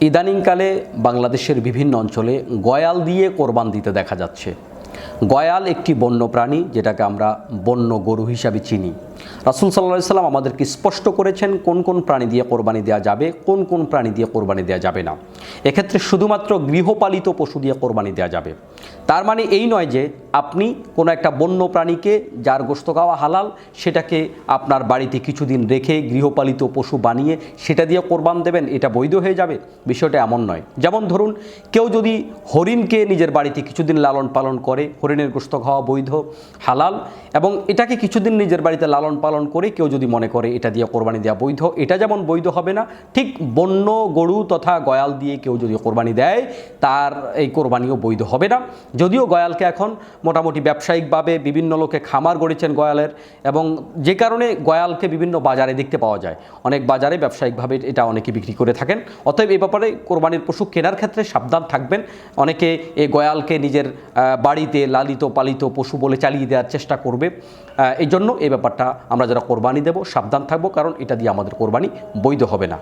ইদানিংকালে বাংলাদেশের বিভিন্ন অঞ্চলে গয়াল দিয়ে কোরবান দিতে দেখা যাচ্ছে। গয়াল একটি বন্য প্রাণী যেটাকে আমরা বন্য গরু হিসাবে চিনি। রাসুল সাল্লাহ সাল্লাম আমাদেরকে স্পষ্ট করেছেন কোন কোন প্রাণী দিয়ে কোরবানি দেওয়া যাবে, কোন কোন প্রাণী দিয়ে কোরবানি দেওয়া যাবে না। এক্ষেত্রে শুধুমাত্র গৃহপালিত পশু দিয়ে কোরবানি দেওয়া যাবে। তার মানে এই নয় যে আপনি কোনো একটা বন্য প্রাণীকে যার গোস্ত খাওয়া হালাল, সেটাকে আপনার বাড়িতে কিছুদিন রেখে গৃহপালিত পশু বানিয়ে সেটা দিয়ে কোরবান দেবেন, এটা বৈধ হয়ে যাবে। বিষয়টা এমন নয়। যেমন ধরুন, কেউ যদি হরিণকে নিজের বাড়িতে কিছুদিন লালন পালন করে, হরিণের গোস্ত খাওয়া বৈধ, হালাল, এবং এটাকে কিছুদিন নিজের বাড়িতে লালন পালন করে কেউ যদি মনে করে এটা দিয়ে কোরবানি দেওয়া বৈধ, এটা যেমন বৈধ হবে না, ঠিক বন্য, গরু তথা গয়াল দিয়ে কেউ যদি কোরবানি দেয়, তার এই কোরবানিও বৈধ হবে না। যদিও গয়ালকে এখন মোটামুটি ব্যবসায়িকভাবে বিভিন্ন লোকে খামার গড়েছেন গয়ালের এবং যে কারণে গয়ালকে বিভিন্ন বাজারে দেখতে পাওয়া যায়। অনেক বাজারে ব্যবসায়িকভাবে এটা অনেকে বিক্রি করে থাকেন। অতএব এ ব্যাপারে কোরবানির পশু কেনার ক্ষেত্রে সাবধান থাকবেন। অনেকে এই গয়ালকে নিজের বাড়িতে লালিত পালিত পশু বলে চালিয়ে দেওয়ার চেষ্টা করবে। এই জন্য এই ব্যাপারটা আমরা যারা কোরবানি দেব সাবধান থাকব কারণ এটা দিয়ে আমাদের কোরবানি বৈধ হবে না।